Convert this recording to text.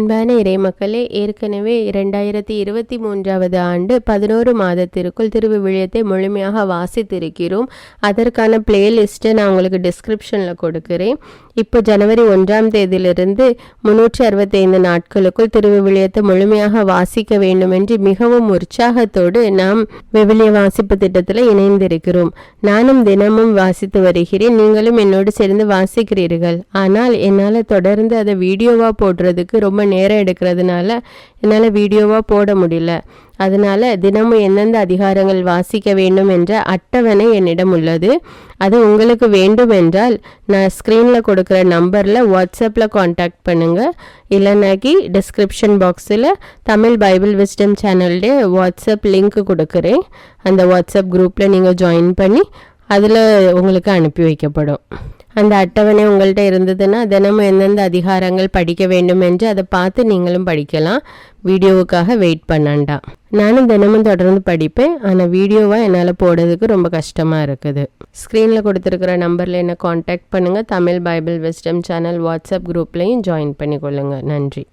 அன்பான இறைமக்களே ஏற்கனவே இரண்டாயிரத்தி இருபத்தி மூன்றாவது ஆண்டு பதினோரு மாதத்திற்குள் திருவிவிலியத்தை முழுமையாக வாசித்திருக்கிறோம். அதற்கான பிளேலிஸ்ட்டை நான் உங்களுக்கு டிஸ்கிரிப்ஷனில் கொடுக்குறேன். இப்போ ஜனவரி ஒன்றாம் தேதியிலிருந்து முன்னூற்றி அறுபத்தைந்து நாட்களுக்குள் திருவிவிலியத்தை முழுமையாக வாசிக்க வேண்டும் என்று மிகவும் உற்சாகத்தோடு நாம் விவிலிய வாசிப்பு திட்டத்தில் இணைந்திருக்கிறோம். நானும் தினமும் வாசித்து வருகிறேன். நீங்களும் என்னோடு சேர்ந்து வாசிக்கிறீர்கள். ஆனால் என்னால் தொடர்ந்து அதை வீடியோவாக போடுறதுக்கு ரொம்ப நேரம் எடுக்கிறதுனால என்னால் வீடியோவாக போட முடியல. அதனால தினமும் எந்தெந்த அதிகாரங்கள் வாசிக்க வேண்டும் என்ற அட்டவணை என்னிடம் உள்ளது. அது உங்களுக்கு வேண்டும் என்றால் நான் ஸ்க்ரீனில் கொடுக்குற நம்பரில் வாட்ஸ்அப்பில் காண்டாக்ட் பண்ணுங்கள் இல்லைனாக்கி டிஸ்கிரிப்ஷன் பாக்ஸில் தமிழ் பைபிள் விஸ்டம் சேனல்டே வாட்ஸ்அப் லிங்க் கொடுக்குறேன். அந்த வாட்ஸ்அப் குரூப்பில் நீங்கள் ஜாயின் பண்ணி அதில் உங்களுக்கு அனுப்பி வைக்கப்படும். அந்த அட்டவணை உங்கள்கிட்ட இருந்ததுன்னா தினமும் எந்தெந்த அதிகாரங்கள் படிக்க வேண்டும் என்று அதை பார்த்து நீங்களும் படிக்கலாம். வீடியோவுக்காக வெயிட் பண்ணண்டா. நானும் தினமும் தொடர்ந்து படிப்பேன். ஆனால் வீடியோவாக என்னால் போடுறதுக்கு ரொம்ப கஷ்டமாக இருக்குது. ஸ்க்ரீனில் கொடுத்துருக்குற நம்பரில் என்ன காண்டாக்ட் பண்ணுங்கள் Tamil Bible wisdom channel WhatsApp குரூப்லேயும் join பண்ணிக்கொள்ளுங்கள் நன்றி.